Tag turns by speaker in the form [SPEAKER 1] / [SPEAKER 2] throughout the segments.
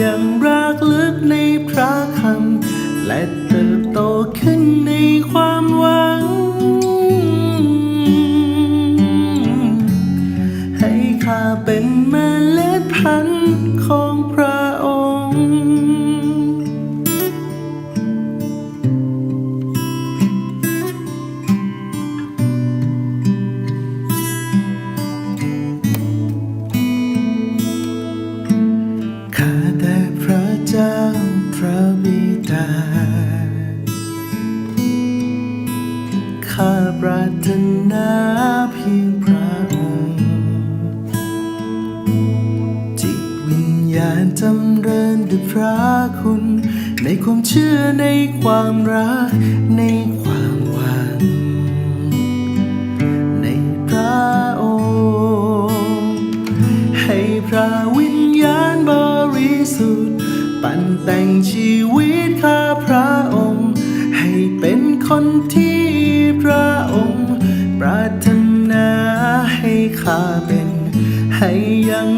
[SPEAKER 1] ยัง แต่งชีวิตข้าพระองค์ ให้เป็นคนที่พระองค์ ปรารถนาให้ข้าเป็น ให้ยัง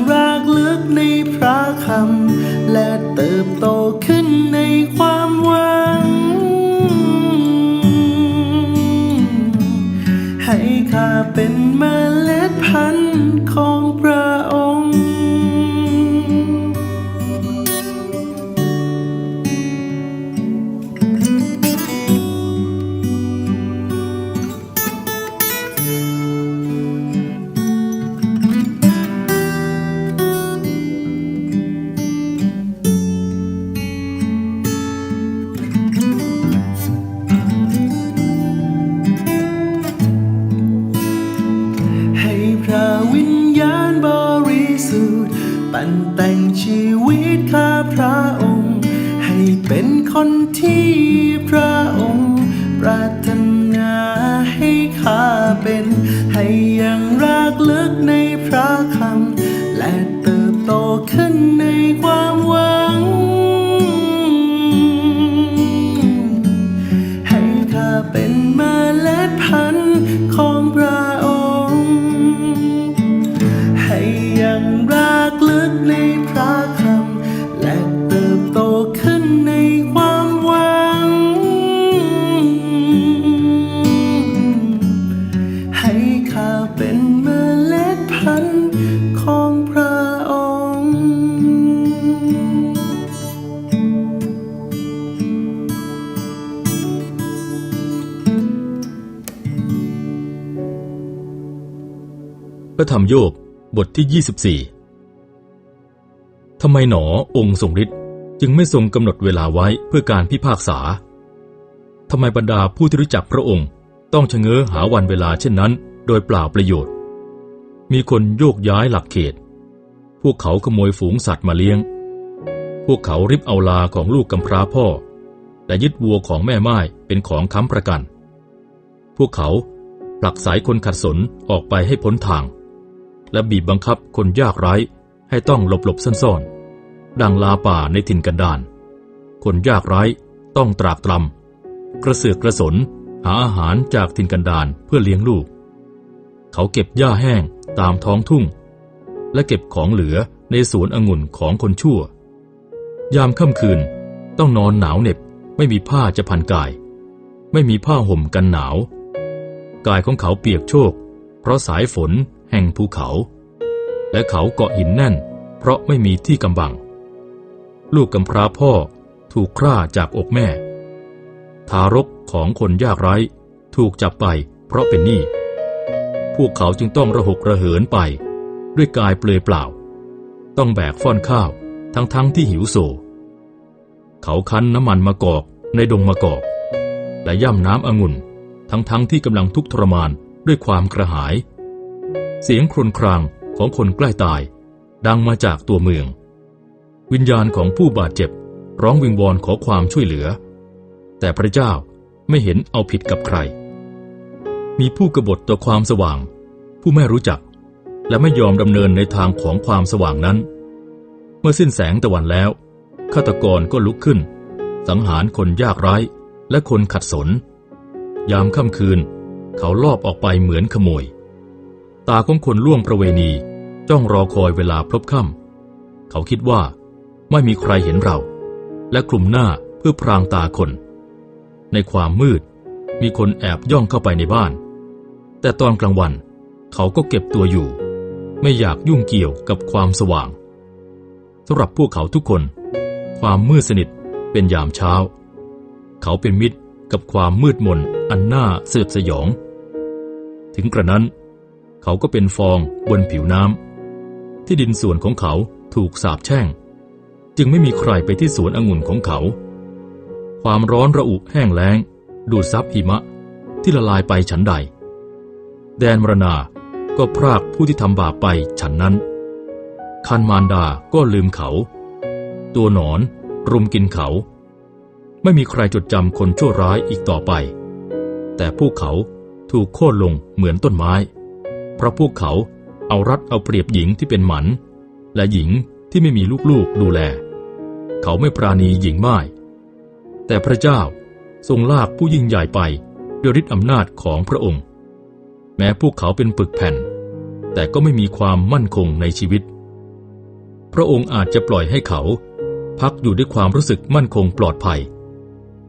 [SPEAKER 1] พระธรรมโยบบ
[SPEAKER 2] ทที่ 24ทำไมหนอองค์ทรงฤทธิ์จึงไม่ทรงกำหนดเวลาไว้เพื่อการพิพากษาทำไมบรรดาผู้ที่รู้จักพระองค์ ต้องชะเง้อหาวันเวลาเช่นนั้น โดยเปล่าประโยชน์ มีคนโยกย้ายหลักเขต พวกเขาขโมยฝูงสัตว์มาเลี้ยง พวกเขาริบเอาลาของลูกกำพร้าพ่อ และยึดวัวของแม่ไม้เป็นของค้ำประกัน พวกเขาผลักสายคนขัดสนออกไปให้พ้นทาง และบีบบังคับคนยากไร้ให้ต้องหลบหลบซ่อนๆ ดังลาป่าในถิ่นกันดาน คนยากไร้ต้องตรากตรำ กระเสือกกระสนหาอาหารจากถิ่นกันดานเพื่อเลี้ยงลูก เขาเก็บหญ้าแห้งตามท้องทุ่ง และเก็บของเหลือในสวนองุ่นของคนชั่ว ยามค่ำคืนต้องนอนหนาวเหน็บไม่มีผ้าจะพันกาย ไม่มีผ้าห่มกันหนาว กายของเขาเปียกโชก เพราะสายฝน แห่งภูเขา และเขาเกาะหินแน่น เพราะไม่มีที่กำบัง ลูกกำพร้าพ่อถูกฆ่าจากอกแม่ ทารกของคนยากไร้ ถูกจับไปเพราะเป็นหนี้ พวกเขาจึงต้องระหกระเหินไป ด้วยกายเปลือยเปล่า ต้องแบกฟ้อนข้าวทั้งๆทที่หิวโซ เขาคั้นน้ำมันมะกอกในดงมะกอก และย่ำน้ำองุ่นทั้งๆทที่กำลังทุกข์ทรมานด้วยความกระหาย เสียงครวญครางของคนใกล้ตาย ดังมาจากตัวเมือง วิญญาณของผู้บาดเจ็บร้องวิงวอนขอความช่วยเหลือ แต่พระเจ้าไม่เห็นเอาผิดกับใคร มีผู้กบฏต่อความสว่าง ผู้ไม่รู้จัก และไม่ยอมดำเนินในทางของความสว่างนั้น เมื่อสิ้นแสงตะวันแล้วฆาตกรก็ลุกขึ้น สังหารคนยากไร้และคนขัดสน ยามค่ำคืน เขาลอบออกไปเหมือนขโมย ตาของคนล่วงประเวณี จ้องรอคอยเวลาพลบค่ำเขาคิดว่า ไม่มีใครเห็นเรา และกลุ่มหน้าเพื่อพรางตาคน ในความมืด มีคนแอบย่องเข้าไปในบ้าน แต่ตอนกลางวัน เขาก็เก็บตัวอยู่ ไม่อยากยุ่งเกี่ยวกับความสว่างสำหรับพวกเขาทุกคน ความมืดสนิทเป็นยามเช้า เขาเป็นมิตรกับความมืดมนอันน่าเสืบสยอง ถึงกระนั้น เขาก็เป็นฟองบนผิวน้ำ ที่ดินส่วนของเขาถูกสาบแช่ง จึงไม่มีใครไปที่สวนองุ่นของเขา ความร้อนระอุแห้งแล้ง ดูดซับหิมะที่ละลายไปฉันใด แดนมรณาก็พรากผู้ที่ทำบาปไปฉันนั้น คันมารดาก็ลืมเขา ตัวหนอนรุมกินเขา ไม่มีใครจดจำคนชั่วร้ายอีกต่อไป แต่พวกเขาถูกโค่นลงเหมือนต้นไม้ เพราะพวกเขาเอารัดเอาเปรียบหญิงที่เป็นหมัน และหญิงที่ไม่มีลูกๆดูแล เขาไม่ปราณีหญิงไม้แต่พระเจ้าทรงลากผู้ยิ่งใหญ่ไปด้วยฤทธิอำนาจของพระองค์ แม้พวกเขาเป็นปึกแผ่น แต่ก็ไม่มีความมั่นคงในชีวิต พระองค์อาจจะปล่อยให้เขา พักอยู่ด้วยความรู้สึกมั่นคงปลอดภัย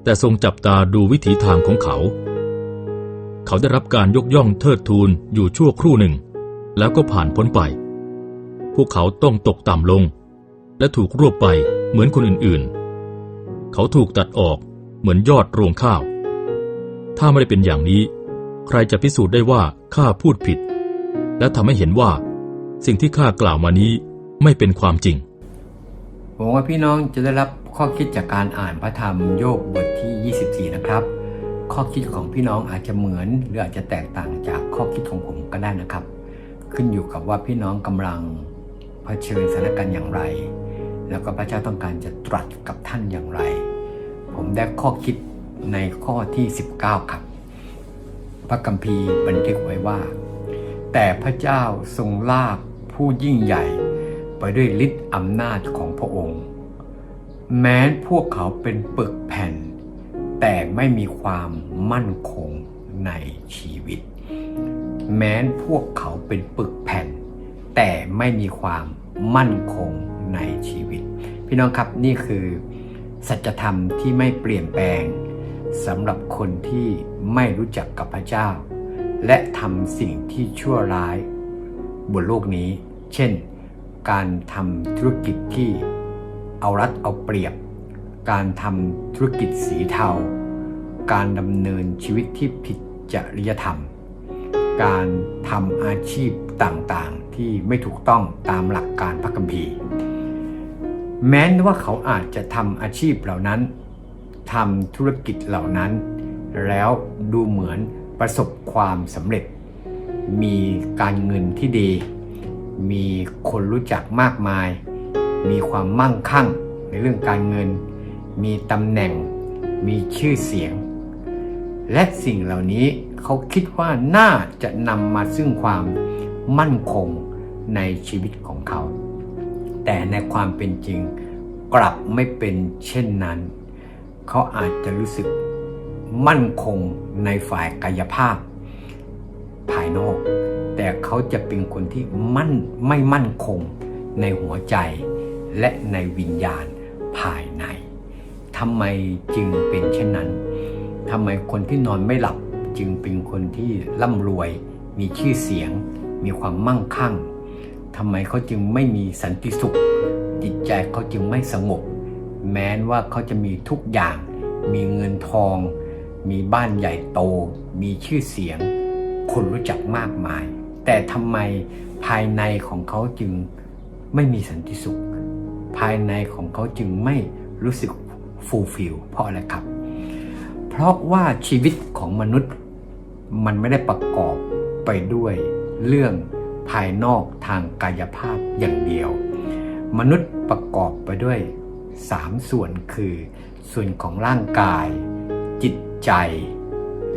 [SPEAKER 2] แต่ทรงจับตาดูวิถีทางของเขา เขาได้รับการยกย่องเทิดทูนอยู่ชั่วครู่หนึ่ง แล้วก็ผ่านพ้นไป พวกเขาต้องตกต่ำลง และถูกรวบไปเหมือนคนอื่นๆ เขาถูกตัดออกเหมือนยอดรวงข้าว ถ้าไม่ได้เป็นอย่างนี้ ใครจะพิสูจน์ได้ว่าข้าพูดผิด และทำให้เห็นว่า สิ่งที่ข้ากล่าวมานี้ไม่เป็นความจริง
[SPEAKER 3] หวังว่าพี่น้องจะได้รับข้อคิดจากการอ่านพระธรรมโยบบทที่ 24 นะครับ ข้อคิดของพี่น้องอาจจะเหมือน หรืออาจจะแตกต่างจากข้อคิดของผมก็ได้นะครับ ขึ้นอยู่กับว่าพี่น้องกำลังเผชิญสถานการณ์อย่างไร แล้วก็พระเจ้าต้องการจะตรัสกับท่านอย่างไร ผมได้ข้อคิดในข้อที่ 19 ครับ พระคัมภีร์บันทึกไว้ว่า แต่พระเจ้าทรงลากผู้ยิ่งใหญ่ ไปด้วยฤทธิ์อำนาจของพระองค์ แม้พวกเขาเป็นปึกแผ่น แต่ไม่มีความมั่นคงในชีวิต แม้นพวกเขาเป็นปึกแผ่น แต่ไม่มีความมั่นคงในชีวิต พี่น้องครับนี่คือ สัจธรรมที่ไม่เปลี่ยนแปลงสำหรับคนที่ไม่รู้จักกับพระเจ้า และทำสิ่งที่ชั่วร้ายบนโลกนี้ เช่น การทำธุรกิจที่เอารัดเอาเปรียบ การทำธุรกิจสีเทา การดำเนินชีวิตที่ผิดจริยธรรม การทำอาชีพต่างๆ ที่ไม่ถูกต้องตามหลักการพระคัมภีร์ แม้ว่าเขาอาจจะทำอาชีพเหล่านั้นทำธุรกิจเหล่านั้น แล้วดูเหมือนประสบความสำเร็จ มีการเงินที่ดี มีคนรู้จักมากมาย มีความมั่งคั่งในเรื่องการเงิน มีตำแหน่ง มีชื่อเสียง และสิ่งเหล่านี้เขาคิดว่าน่าจะนำมาซึ่งความมั่นคงในชีวิตของเขา แต่ในความเป็นจริงกลับไม่เป็นเช่นนั้น เขาอาจจะรู้สึกมั่นคงในฝ่ายกายภาพ ภายนอก แต่เขาจะเป็นคนที่มั่นไม่มั่นคงในหัวใจและในวิญญาณภายใน ทำไมจึงเป็นเช่นนั้นทำไมคนที่นอนไม่หลับจึงเป็นคนที่ร่ำรวย มีชื่อเสียง มีความมั่งคั่งทำไมเขาจึงไม่มีสันติสุข จิตใจเขาจึงไม่สงบ แม้ว่าเขาจะมีทุกอย่าง มีเงินทอง มีบ้านใหญ่โต มีชื่อเสียง คนรู้จักมากมาย แต่ทำไมภายในของเขาจึงไม่มีสันติสุข ภายในของเขาจึงไม่รู้สึก ฟูลฟิลเพราะอะไรครับ เพราะว่าชีวิตของมนุษย์มันไม่ได้ประกอบไปด้วยเรื่องภายนอกทางกายภาพอย่างเดียว มนุษย์ประกอบไปด้วย 3 ส่วนคือ ส่วนของร่างกาย จิตใจ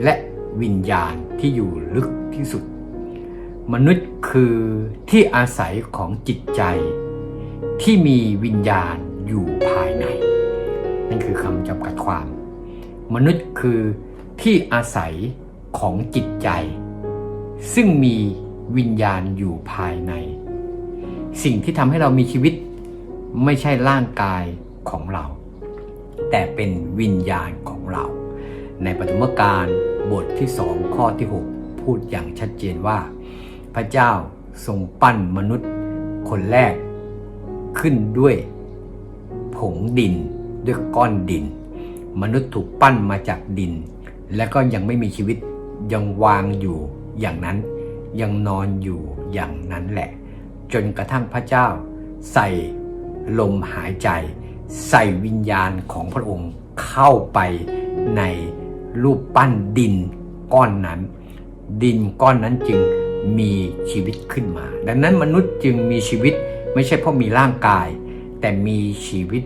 [SPEAKER 3] และวิญญาณที่อยู่ลึกที่สุด มนุษย์คือที่อาศัยของจิตใจ ที่มีวิญญาณอยู่ภายใน นั่นคือคำจำกัดความ มนุษย์คือที่อาศัยของจิตใจ ซึ่งมีวิญญาณอยู่ภายใน สิ่งที่ทำให้เรามีชีวิต ไม่ใช่ร่างกายของเรา แต่เป็นวิญญาณของเรา ในปฐมกาลบทที่สองข้อที่ 6 พูดอย่างชัดเจนว่า พระเจ้าทรงปั้นมนุษย์คนแรกขึ้นด้วยผงดิน ด้วยก้อนดิน มนุษย์ถูกปั้นมาจากดิน และก็ยังไม่มีชีวิตยังวางอยู่อย่างนั้น ยังนอนอยู่อย่างนั้นแหละ จนกระทั่งพระเจ้า ใส่ลมหายใจ ใส่วิญญาณของพระองค์เข้าไปในรูปปั้นดินก้อนนั้น ดินก้อนนั้นจึงมีชีวิตขึ้นมา ดังนั้นมนุษย์จึงมีชีวิตไม่ใช่เพราะมีร่างกาย แต่มีชีวิต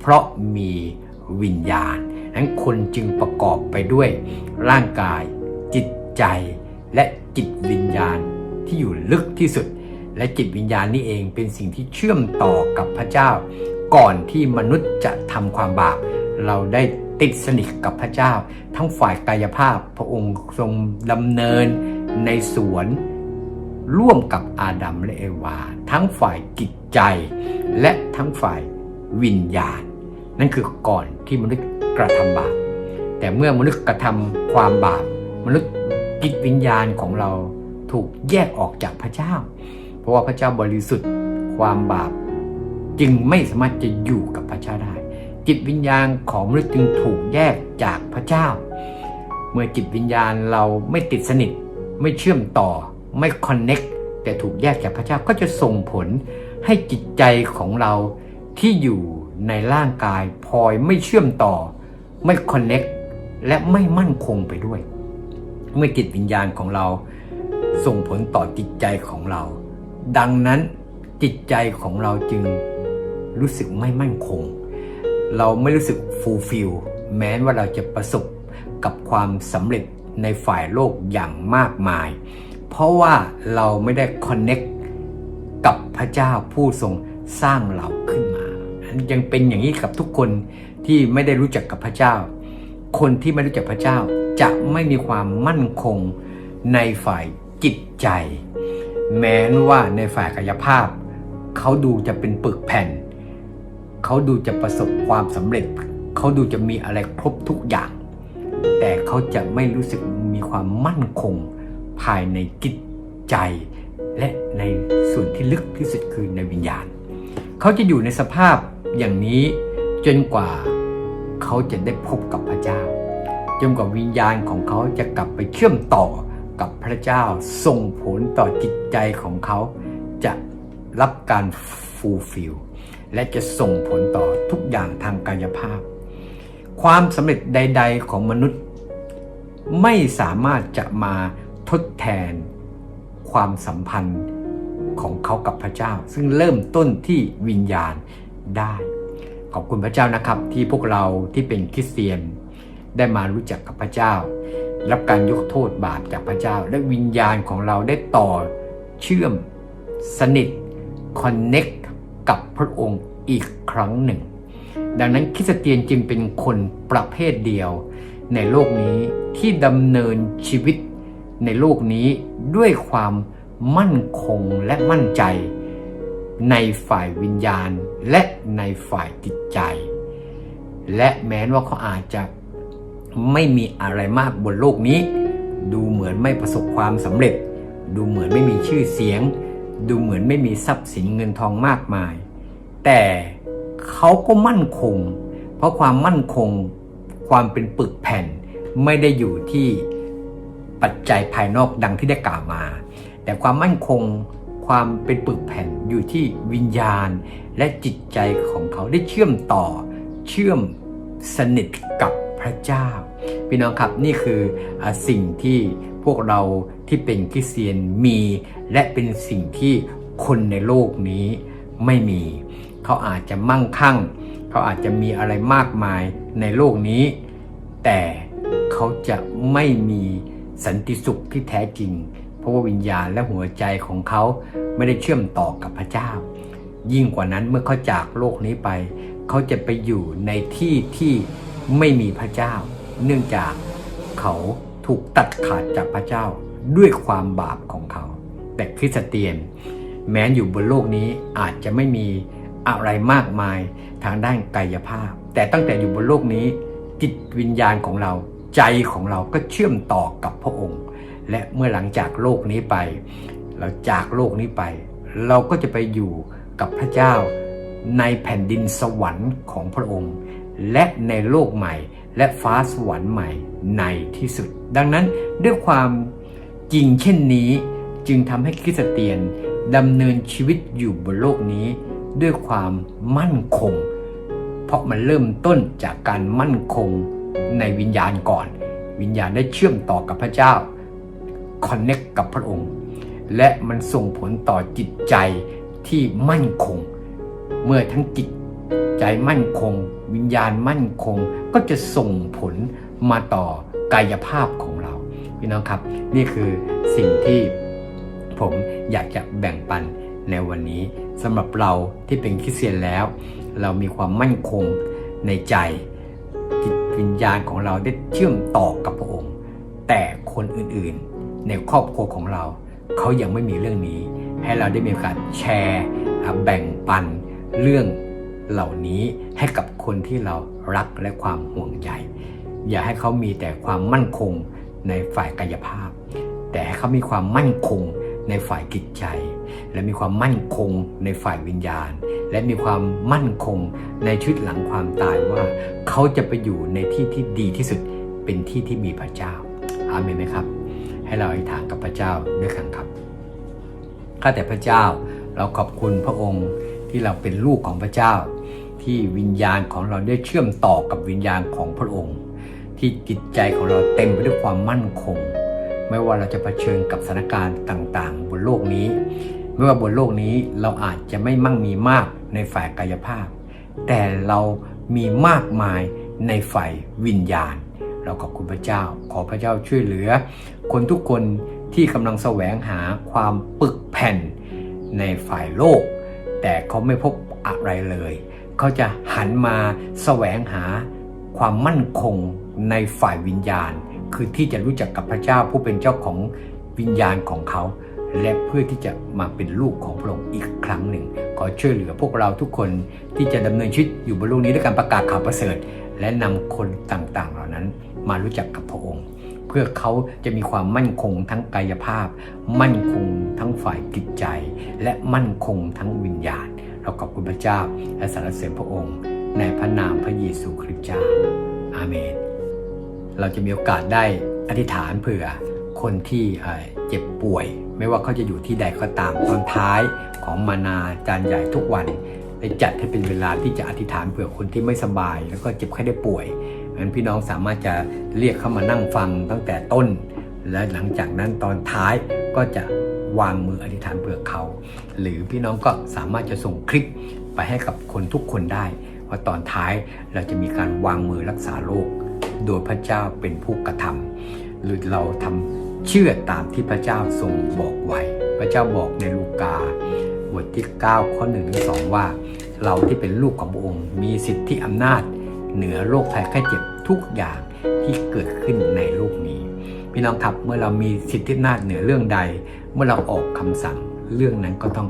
[SPEAKER 3] เพราะมีวิญญาณ นั้นคนจึงประกอบไปด้วยร่างกาย จิตใจ และจิตวิญญาณที่อยู่ลึกที่สุด และจิตวิญญาณนี้เองเป็นสิ่งที่เชื่อมต่อกับพระเจ้า ก่อนที่มนุษย์จะทำความบาป เราได้ติดสนิทกับพระเจ้า ทั้งฝ่ายกายภาพพระองค์ทรงดำเนินในสวนร่วมกับอาดัมและเอวา ทั้งฝ่ายจิตใจ และทั้งฝ่ายวิญญาณ นั่นคือก่อนที่มนุษย์กระทำบาป แต่เมื่อมนุษย์กระทำความบาป มนุษย์จิตวิญญาณของเราถูกแยกออกจากพระเจ้า เพราะว่าพระเจ้าบริสุทธิ์ ความบาป จึงไม่สามารถจะอยู่กับพระเจ้าได้ จิตวิญญาณของมนุษย์จึงถูกแยกจากพระเจ้า เมื่อจิตวิญญาณเราไม่ติดสนิท ไม่เชื่อมต่อ ไม่คอนเน็กแต่ถูกแยกจากพระเจ้าก็จะส่งผลให้จิตใจของเราที่อยู่ ในร่างกายพลอยไม่เชื่อมต่อ ไม่คอนเน็กและไม่มั่นคงไปด้วย เมื่อจิตวิญญาณของเราส่งผลต่อจิตใจของเรา ดังนั้นจิตใจของเราจึงรู้สึกไม่มั่นคง เราไม่รู้สึกฟูลฟิลแม้ว่าเราจะประสบกับความสำเร็จในฝ่ายโลกอย่างมากมาย เพราะว่าเราไม่ได้คอนเน็กกับพระเจ้าผู้ทรงสร้างเราขึ้นมา ยังเป็นอย่างนี้กับทุกคนที่ไม่ได้รู้จักกับพระเจ้า คนที่ไม่รู้จักพระเจ้าจะไม่มีความมั่นคงในฝ่ายจิตใจ แม้นว่าในฝ่ายกายภาพ เขาดูจะเป็นปึกแผ่น เขาดูจะประสบความสำเร็จ เขาดูจะมีอะไรครบทุกอย่าง แต่เขาจะไม่รู้สึกมีความมั่นคงภายในจิตใจ และในส่วนที่ลึกที่สุดคือในวิญญาณ เขาจะอยู่ในสภาพ อย่างนี้จนกว่าเขาจะได้พบกับพระเจ้า จนกว่าวิญญาณของเขาจะกลับไปเชื่อมต่อกับพระเจ้าส่งผลต่อจิตใจของเขาจะรับการฟูลฟิลและจะส่งผลต่อทุกอย่างทางกายภาพ ความสำเร็จใด ๆ ของมนุษย์ ไม่สามารถจะมาทดแทนความสัมพันธ์ของเขากับพระเจ้า ซึ่งเริ่มต้นที่วิญญาณ ได้ ขอบคุณพระเจ้านะครับที่พวกเราที่เป็นคริสเตียน ได้มารู้จักกับพระเจ้า รับการยกโทษบาปจากพระเจ้า และวิญญาณของเราได้ต่อเชื่อมสนิทคอนเน็กกับพระองค์อีกครั้งหนึ่ง ดังนั้นคริสเตียนจึงเป็นคนประเภทเดียวในโลกนี้ที่ดำเนินชีวิตในโลกนี้ด้วยความมั่นคงและมั่นใจ ในฝ่ายวิญญาณและในฝ่ายจิตใจ และแม้ว่าเขาอาจจะไม่มีอะไรมากบนโลกนี้ ดูเหมือนไม่ประสบความสำเร็จ ดูเหมือนไม่มีชื่อเสียง ดูเหมือนไม่มีทรัพย์สินเงินทองมากมาย แต่เขาก็มั่นคง เพราะความมั่นคงความเป็นปึกแผ่นไม่ได้อยู่ที่ปัจจัยภายนอกดังที่ได้กล่าวมา แต่ความมั่นคง ความเป็นปึกแผ่นอยู่ที่วิญญาณและจิตใจของเขาได้เชื่อมต่อ เชื่อมสนิทกับพระเจ้า พี่น้องครับนี่คืออสิ่งที่พวกเราที่เป็นคริสเตียนมี และเป็นสิ่งที่คนในโลกนี้ไม่มี เขาอาจจะมั่งคั่ง เขาอาจจะมีอะไรมากมายในโลกนี้ แต่เขาจะไม่มีสันติสุขที่แท้จริง เพราะว่าวิญญาณและหัวใจของเขาไม่ได้เชื่อมต่อกับพระเจ้า ยิ่งกว่านั้นเมื่อเขาจากโลกนี้ไป เขาจะไปอยู่ในที่ที่ไม่มีพระเจ้า เนื่องจากเขาถูกตัดขาดจากพระเจ้าด้วยความบาปของเขา แต่คริสเตียน แม้อยู่บนโลกนี้อาจจะไม่มีอะไรมากมายทางด้านกายภาพ แต่ตั้งแต่อยู่บนโลกนี้ จิตวิญญาณของเราใจของเราก็เชื่อมต่อกับพระองค์ และเมื่อหลังจากโลกนี้ไป เราจากโลกนี้ไป เราก็จะไปอยู่กับพระเจ้าในแผ่นดินสวรรค์ของพระองค์ และในโลกใหม่ และฟ้าสวรรค์ใหม่ในที่สุด ดังนั้นด้วยความจริงเช่นนี้ จึงทำให้คริสเตียนดำเนินชีวิตอยู่บนโลกนี้ ด้วยความมั่นคง เพราะมันเริ่มต้นจากการมั่นคงในวิญญาณก่อน วิญญาณได้เชื่อมต่อกับพระเจ้า คอนเน็กกับพระองค์ และมันส่งผลต่อจิตใจที่มั่นคง เมื่อทั้งจิตใจมั่นคง วิญญาณมั่นคงก็จะส่งผลมาต่อกายภาพของเราพี่น้องครับ นี่คือสิ่งที่ผมอยากจะแบ่งปันในวันนี้สำหรับเราที่เป็นคริสเตียนแล้ว เรามีความมั่นคงในใจจิตวิญญาณของเราได้เชื่อมต่อกับพระองค์ แต่คนอื่นๆ ในครอบครัวของเรา เขายังไม่มีเรื่องนี้ ให้เราได้มีโอกาสแชร์แบ่งปันเรื่องเหล่านี้ให้กับคนที่เรารักและความห่วงใยอย่าให้เขามีแต่ความมั่นคงในฝ่ายกายภาพ แต่ให้เขามีความมั่นคงในฝ่ายจิตใจ และมีความมั่นคงในฝ่ายวิญญาณ และมีความมั่นคงในชีวิตหลังความตายว่า เขาจะไปอยู่ในที่ที่ดีที่สุดเป็นที่ที่มีพระเจ้าอาเมนไหมครับ ให้เราอธิษฐานกับพระเจ้าด้วยกันครับข้าแต่พระเจ้าเราขอบคุณพระองค์ที่เราเป็นลูกของพระเจ้า ที่วิญญาณของเราได้เชื่อมต่อกับวิญญาณของพระองค์ ที่จิตใจของเราเต็มไปด้วยความมั่นคง ไม่ว่าเราจะเผชิญกับสถานการณ์ต่างๆ บนโลกนี้ ไม่ว่าบนโลกนี้เราอาจจะไม่มั่งมีมากในฝ่ายกายภาพ แต่เรามีมากมายในฝ่ายวิญญาณ เราขอบคุณพระเจ้า ขอพระเจ้าช่วยเหลือ คนทุกคนที่กำลังแสวงหาความปึกแผ่นในฝ่ายโลก แต่เขาไม่พบอะไรเลย เขาจะหันมาแสวงหาความมั่นคงในฝ่ายวิญญาณ คือที่จะรู้จักกับพระเจ้าผู้เป็นเจ้าของวิญญาณของเขา และเพื่อที่จะมาเป็นลูกของพระองค์อีกครั้งหนึ่ง ขอช่วยเหลือพวกเราทุกคนที่จะดำเนินชีวิตอยู่บนโลกนี้ด้วยการประกาศข่าวประเสริฐ และนำคนต่างๆ เหล่านั้นมารู้จักกับพระองค์ เพื่อเขาจะมีความมั่นคงทั้งกายภาพ มั่นคงทั้งฝ่ายจิตใจ และมั่นคงทั้งวิญญาณ เราขอบคุณพระเจ้า และสรรเสริญพระองค์ ในพระนามพระเยซูคริสต์เจ้า อาเมน เราจะมีโอกาสได้อธิษฐานเผื่อคนที่เจ็บป่วย ไม่ว่าเขาจะอยู่ที่ใดก็ตามตอนท้ายของมานาจารย์ใหญ่ทุกวันได้จัดให้เป็นเวลาที่จะอธิษฐานเผื่อคนที่ไม่สบาย แล้วก็เจ็บไข้ได้ป่วย งั้นพี่น้องสามารถจะเรียกเข้ามานั่งฟังตั้งแต่ต้น และหลังจากนั้นตอนท้ายก็จะวางมืออธิษฐานเผื่อเขา หรือพี่น้องก็สามารถจะส่งคลิปไปให้กับคนทุกคนได้ว่าตอนท้ายเราจะมีการวางมือรักษาโรคโดยพระเจ้าเป็นผู้กระทำหรือเราทำเชื่อตามที่พระเจ้าทรงบอกไว้ พระเจ้าบอกในลูกาบทที่ 9 ข้อ1ถึง2ว่า เราที่เป็นลูกของพระองค์ มีสิทธิอำนาจ เหนือโรคภัยไข้เจ็บทุกอย่างที่เกิดขึ้นในโลกนี้ พี่น้องครับเมื่อเรามีสิทธิอำนาจเหนือเรื่องใด เมื่อเราออกคำสั่งเรื่องนั้นก็ต้อง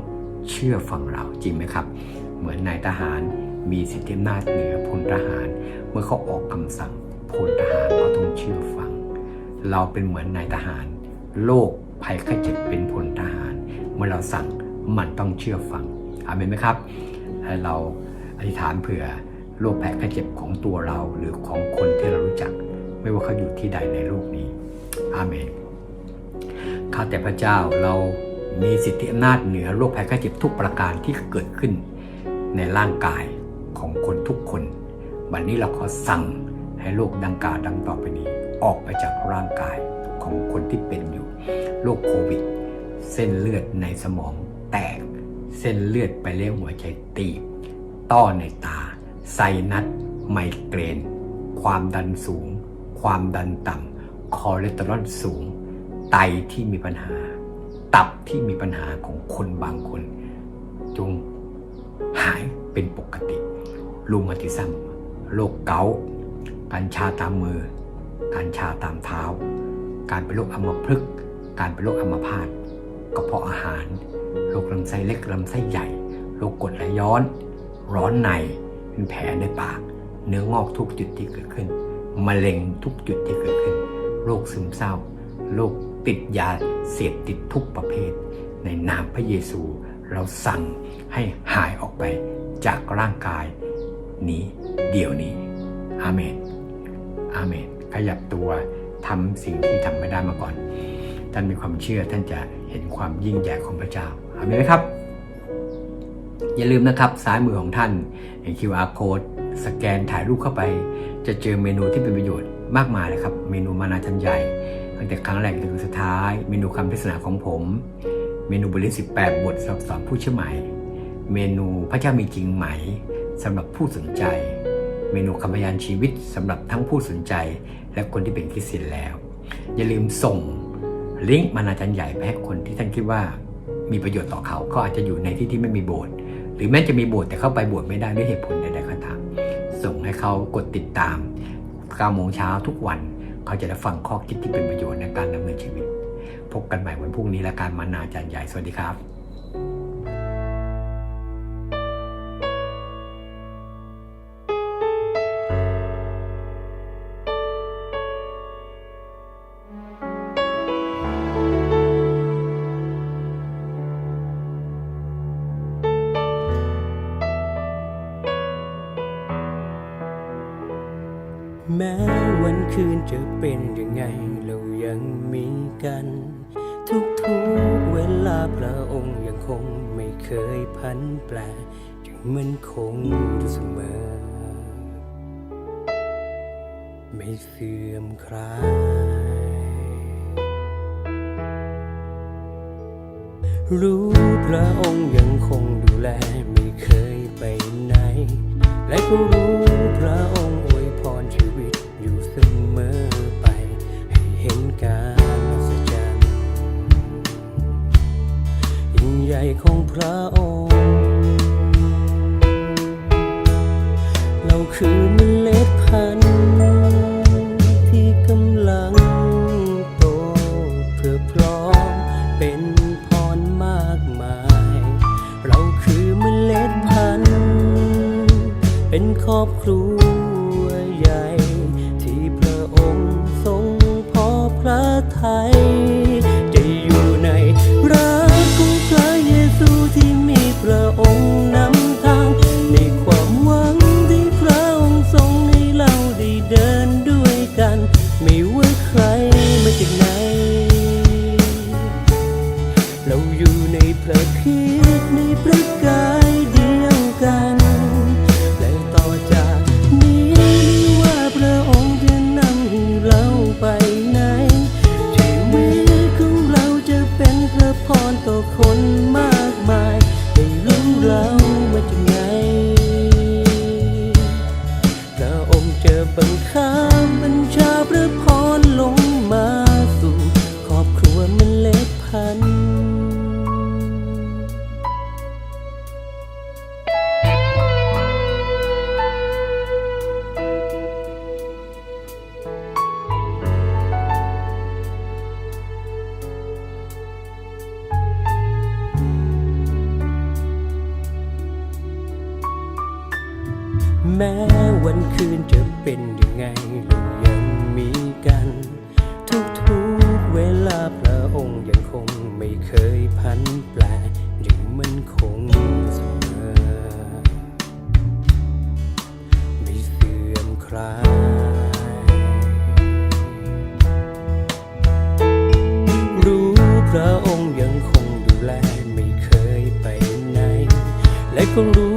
[SPEAKER 3] เชื่อฟังเราจริงไหมครับ เหมือนนายทหารมีสิทธิอำนาจเหนือพลทหาร เมื่อเขาออกคำสั่งพลทหารก็ต้องเชื่อฟัง เราเป็นเหมือนนายทหาร โลกภัยไข้เจ็บเป็นพลทหาร เมื่อเราสั่งมันต้องเชื่อฟังอาเมนไหมครับ ให้เราอธิษฐานเผื่อ โรคภัยไข้เจ็บของตัวเราหรือของคนที่เรารู้จัก ไม่ว่าเขาอยู่ที่ใดในโลกนี้ อาเมน ข้าแต่พระเจ้าเรามีสิทธิอำนาจเหนือโรคภัยไข้เจ็บทุกประการที่เกิดขึ้นในร่างกายของคนทุกคน วันนี้เราขอสั่งให้โรคดังกล่าวดังต่อไปนี้ ออกไปจากร่างกายของคนที่เป็นอยู่โรคโควิด เส้นเลือดในสมองแตก เส้นเลือดไปเลี้ยงหัวใจตีบต้อในตา ไซนัสไมเกรน ความดันสูง ความดันต่ำคอเลสเตอรอลสูง ไตที่มีปัญหา ตับที่มีปัญหาของคนบางคน จงหายเป็นปกติรูมาติซัมโรคเกาต์การชาตามมือ การชาตามเท้า การเป็นโรคอัมพฤกษ์การเป็นโรคอัมพาตกระเพาะอาหาร โรคลำไส้เล็กลำไส้ใหญ่ โรคกรดไหลย้อน ร้อนใน เป็นแผลในปาก เนื้องอกทุกจุดที่เกิดขึ้นมะเร็งทุกจุดที่เกิดขึ้น โรคซึมเศร้า โรคติดยาเสพติดทุกประเภท ในนามพระเยซู เราสั่งให้หายออกไปจากร่างกายนี้เดี๋ยวนี้ อาเมน อาเมน ขยับตัวทำสิ่งที่ทำไม่ได้มาก่อน ท่านมีความเชื่อท่านจะเห็นความยิ่งใหญ่ของพระเจ้า อาเมนไหมครับ อย่าลืมนะครับซ้ายมือของท่านเห็น QR code สแกนถ่ายรูปเข้าไป จะเจอเมนูที่เป็นประโยชน์มากมายเลยครับ เมนูมานาชันใหญ่ตั้งแต่ครั้งแรกถึงสุดท้าย เมนูคำเทศนาของผม เมนูบทเรียน18บทสำหรับสอนผู้เชื่อใหม่ เมนูพระเจ้ามีจริงไหมสำหรับผู้สนใจ เมนูคำพยานชีวิตสำหรับทั้งผู้สนใจ และคนที่เป็นคริสเตียนแล้ว อย่าลืมส่งลิงก์มานาจันใหญ่ไปให้คนที่ท่านคิดว่ามีประโยชน์ต่อเขาเขาอาจจะอยู่ในที่ที่ไม่มีโบสถ์ หรือแม้จะมีบวชแต่เข้าไปบวชไม่ได้ด้วยเหตุผลใดๆก็ตามส่งให้เขากดติดตาม9โมงเช้าทุกวัน เขาจะได้ฟังข้อคิดที่เป็นประโยชน์ในการดำเนินชีวิต พบกันใหม่วันพรุ่งนี้และการมานารย์ใหญ่ สวัสดีครับ
[SPEAKER 1] รู้พระองค์ยังคงดูแลไม่เคยไปไหน และก็รู้พระองค์อวยพรชีวิตอยู่เสมอไป ให้เห็นการอัศจรรย์ยิ่งใหญ่ของพระองค์ เราคือเมล็ดพันธุ์ อบครัว แม้วันคืนจะเป็นยังไงเรายังมีกัน ทุกๆเวลาพระองค์ยังคงไม่เคยพันแปลยังมันคงเสมอไม่เสื่อมคลายรู้พระองค์ยังคงดูแลไม่เคยไปไหน และก็รู้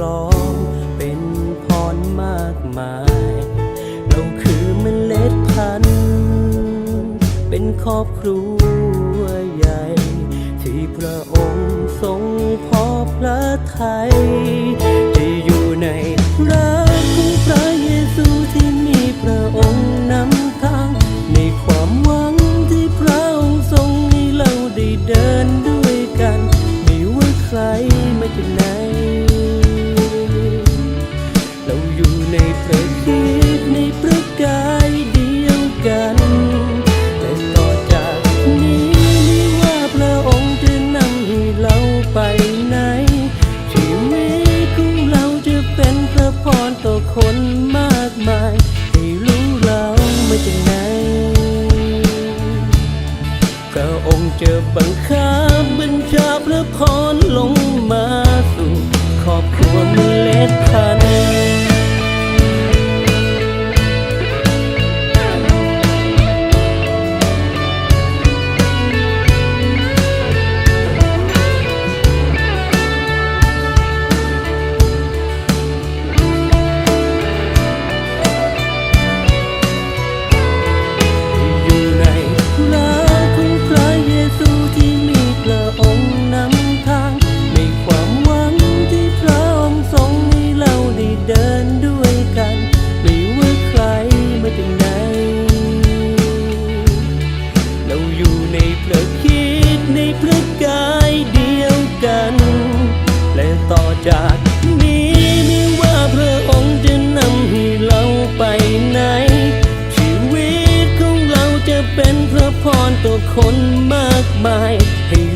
[SPEAKER 1] พร้อมเป็นพรมากมาย เราคือเมล็ดพันธุ์เป็นครอบครัวใหญ่ ที่พระองค์ทรงพอพระทัย จะบังคับบัญชาพระพรลงมาสู่ขอบครัวเมล็ดพันธุ์ คนมากมายให้